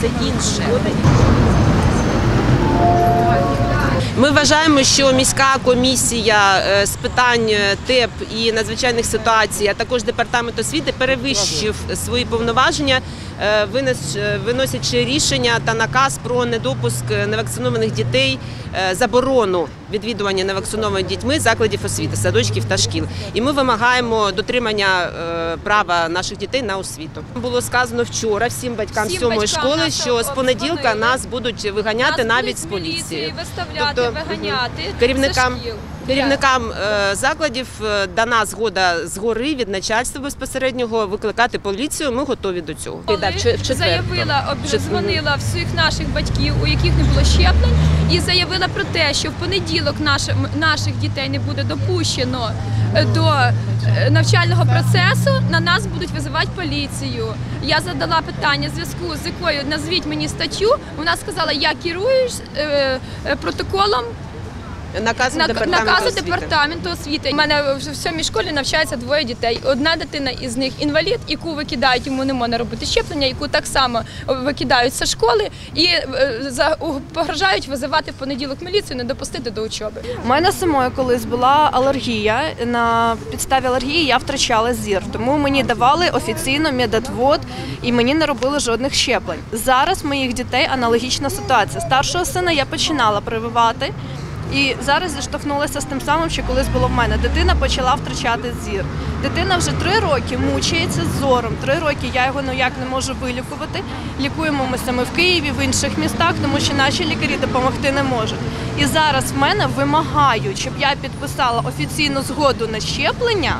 це інше. Ми вважаємо, що міська комісія е, з питань е, ТЕП і надзвичайних ситуацій, а також департамент освіти перевищив свої повноваження, виносячи рішення та наказ про недопуск невакцинованих дітей, е, заборону відвідування невакцинованими дітьми закладів освіти, садочків та шкіл. І ми вимагаємо дотримання е, права наших дітей на освіту. Було сказано вчора всім батькам сьомої школи, що з понеділка нас будуть виганяти Нас навіть з поліції. виставляти, Тобто, виганяти керівникам. Керівникам е, закладів е, дана згода згори від начальства безпосереднього викликати поліцію. Ми готові до цього. Коли заявила, обдзвонила всіх наших батьків, у яких не було щеплень, і заявила про те, що в понеділок нашим, наших дітей не буде допущено е, до навчального процесу, на нас будуть визивати поліцію. Я задала питання в зв'язку з якою назвіть мені статтю. Вона сказала, я керуюсь протоколом наказом Нак- департаменту наказу освіти. департаменту освіти. У мене в сьомій школі навчається двоє дітей. Одна дитина із них інвалід, яку викидають, йому не можна робити щеплення, яку так само викидають зі школи і е, за у- погрожають визивати в понеділок міліцію, не допустити до учоби. У мене самої колись була алергія. На підставі алергії я втрачала зір, тому мені давали офіційно медотвод і мені не робили жодних щеплень. Зараз в моїх дітей аналогічна ситуація. Старшого сина я починала прививати. І зараз зіштовхнулася з тим самим, що колись було в мене. Дитина почала втрачати зір. Дитина вже три роки мучається з зором. Три роки я його ніяк не можу вилікувати. Лікуємо ми саме в Києві, в інших містах, тому що наші лікарі допомогти не можуть. І зараз в мене вимагають, щоб я підписала офіційну згоду на щеплення.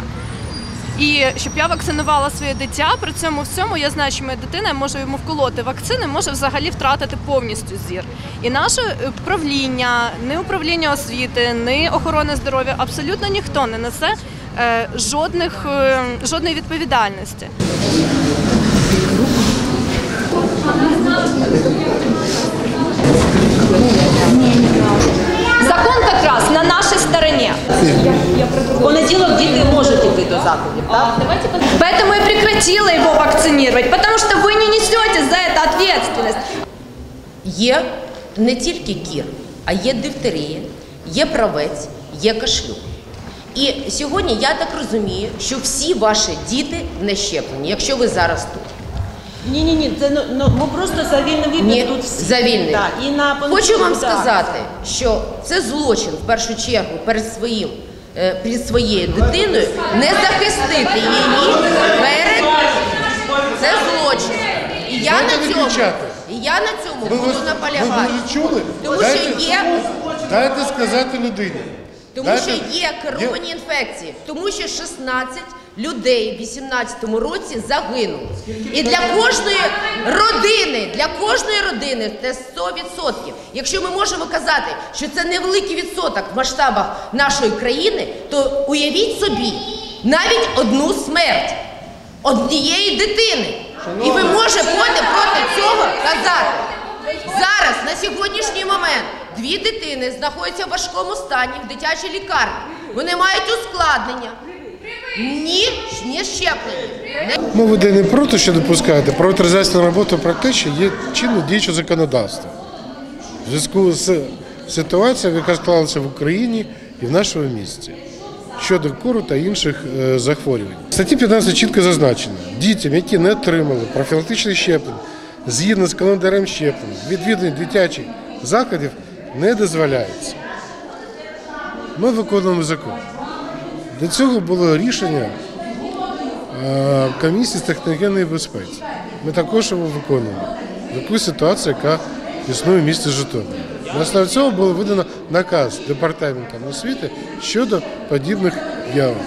І щоб я вакцинувала своє дитя, при цьому всьому я знаю, що моя дитина я можу йому вколоти вакцини, може взагалі втратити повністю зір. І наше е, правління, ні управління освіти, ні охорони здоров'я, абсолютно ніхто не несе е, жодних, е, жодної відповідальності. Закон якраз на нашій стороні. Понеділок діти можуть йти до закладів. Так? Поэтому и прекратила его вакцинировать, потому что вы не несете за это ответственность. Є не тільки кір, а є дифтерія, є правець, є кашлюк. І сьогодні я так розумію, що всі ваші діти не щеплені, якщо ви зараз тут. Ні, ні, ні. Це ну, ну ми просто за вільний вибір Ні, тут всі. за вільний. Так, і на Хочу понеділок, вам так. сказати, що це злочин в першу чергу перед своїм. е, своєю дитиною не захистити її перед це злочин. І я на цьому і я на цьому Ви, буду наполягати. ви чули? Тому дайте, що є дайте сказати людині. Тому Дайте- що є керовані інфекції, тому що 16 людей в 18-му році загинули. І для кожної родини, для кожної родини це 100%. Якщо ми можемо казати, що це невеликий відсоток в масштабах нашої країни, то уявіть собі навіть одну смерть однієї дитини. І ви можете проти цього казати. Зараз, на сьогоднішній момент, дві дитини знаходяться в важкому стані в дитячій лікарні. Вони мають ускладнення. Ні, не щеплені. Мова йде не про те, що допускаєте, про роботу те, що є чинно діюче законодавство. В зв'язку з ситуацією, яка склалася в Україні і в нашому місті щодо кору та інших е, захворювань. В статті 15 чітко зазначено, дітям, які не отримали профілактичних щеплень, згідно з календарем щеплень, відвідування дитячих закладів не дозволяється. Ми виконуємо закон. До цього було рішення е, комісії з техногенної безпеки. Ми також його виконуємо. Таку ситуацію, яка існує в місті Житомир. На основі цього було видано наказ департаментом освіти щодо подібних явищ.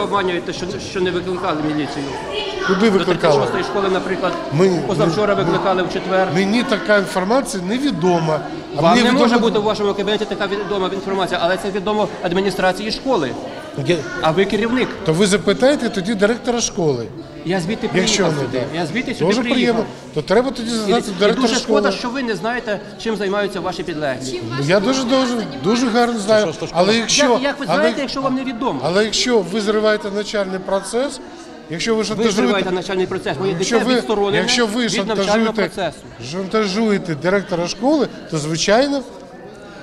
Обманюєте, що, що не викликали міліцію. Куди До викликали? 36-ї школи, наприклад, Ми- позавчора ми- викликали в четвер. Мені така інформація невідома. А Вам не відомо- може бути в вашому кабінеті така відома інформація, але це відомо адміністрації школи. А ви керівник. То ви запитаєте тоді директора школи. Я звідти Якщо приїхав не сюди. так. Я звідти сюди Дуже приїхав. приємно. То треба тоді задати і директора дуже школи. шкода, що ви не знаєте, чим займаються ваші підлеглі. Я дуже дуже дуже гарно знаю. Але якщо Як, як ви але- знаєте, якщо вам не відомо? Але якщо ви зриваєте навчальний процес, якщо ви Ви шантажуєте, зриваєте навчальний процес. Моє якщо ви, відсторонене якщо ви від навчального шантажуєте, процесу. шантажуєте директора школи, то звичайно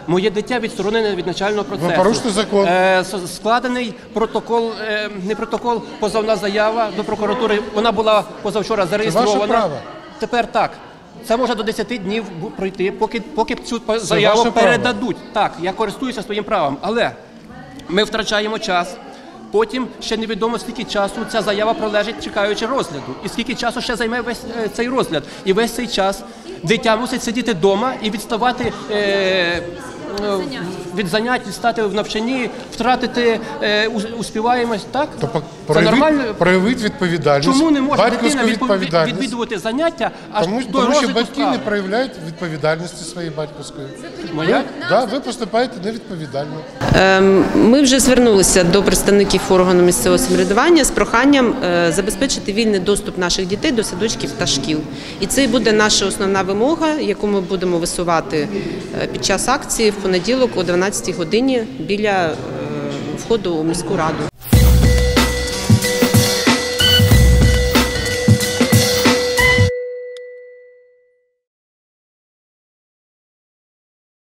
Моє дитя відсторонене від навчального процесу. порушите закон. Е, складений протокол, е, не протокол, позовна заява до прокуратури. Вона була позавчора зареєстрована. право. Тепер так. Це може до 10 днів пройти, поки, поки цю заяву ваше право. передадуть. Так, я користуюся своїм правом, але ми втрачаємо час. Потім ще невідомо скільки часу ця заява пролежить, чекаючи розгляду, і скільки часу ще займе весь е, цей розгляд. І весь цей час дитя мусить сидіти вдома і відставати е, е, від занять, відстати в навчанні, втратити е, ус- успіваємость. Так то це проявіть, нормально. проявіть відповідальність, Чому не може дитина відповідальність. відвідувати заняття аж Тому, до тому що батьки справи? не проявляють відповідальності своєї батьківської. Моя? Да, ви поступаєте невідповідально. Ем, Ми вже звернулися до представників органу місцевого самоврядування з проханням е, забезпечити вільний доступ наших дітей до садочків та шкіл. І це буде наша основна вимога, яку ми будемо висувати е, під час акції в понеділок о 12 годині біля е, входу у міську раду.